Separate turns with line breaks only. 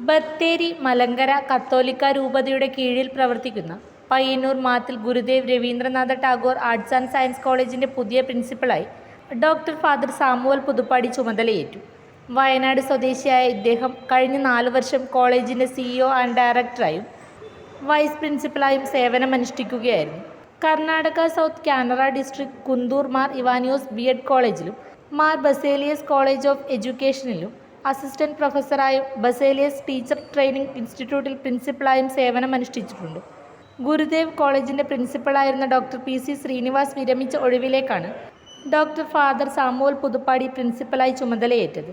ബത്തേരി മലങ്കര കത്തോലിക്ക രൂപതയുടെ കീഴിൽ പ്രവർത്തിക്കുന്ന Payyanur Mathil Gurudev Rabindranath Tagore arts and science കോളേജിന്റെ പുതിയ പ്രിൻസിപ്പളായി ഡോക്ടർ ഫാദർ സാമുവൽ പുതുപ്പാടി ചുമതലയേറ്റു. വയനാട് സ്വദേശിയായ ഇദ്ദേഹം കഴിഞ്ഞ നാലു വർഷം കോളേജിന്റെ സിഇഒ ആൻഡ് ഡയറക്ടറായും വൈസ് പ്രിൻസിപ്പലായും സേവനമനുഷ്ഠിക്കുകയായിരുന്നു. Karnataka south Canara district Kunthur Mar Ivanios B Ed കോളേജിലും മാർ ബസേലിയസ് കോളേജ് ഓഫ് എഡ്യൂക്കേഷനിലും അസിസ്റ്റന്റ് പ്രൊഫസറായും ബസേലിയസ് ടീച്ചർ ട്രെയിനിംഗ് ഇൻസ്റ്റിറ്റ്യൂട്ടിൽ പ്രിൻസിപ്പളായും സേവനമനുഷ്ഠിച്ചിട്ടുണ്ട്. ഗുരുദേവ് കോളേജിന്റെ പ്രിൻസിപ്പളായിരുന്ന ഡോക്ടർ പി സി ശ്രീനിവാസ് വിരമിച്ച ഒഴിവിലേക്കാണ് ഡോക്ടർ ഫാദർ സാമുവൽ പുതുപ്പാടി പ്രിൻസിപ്പലായി ചുമതലയേറ്റത്.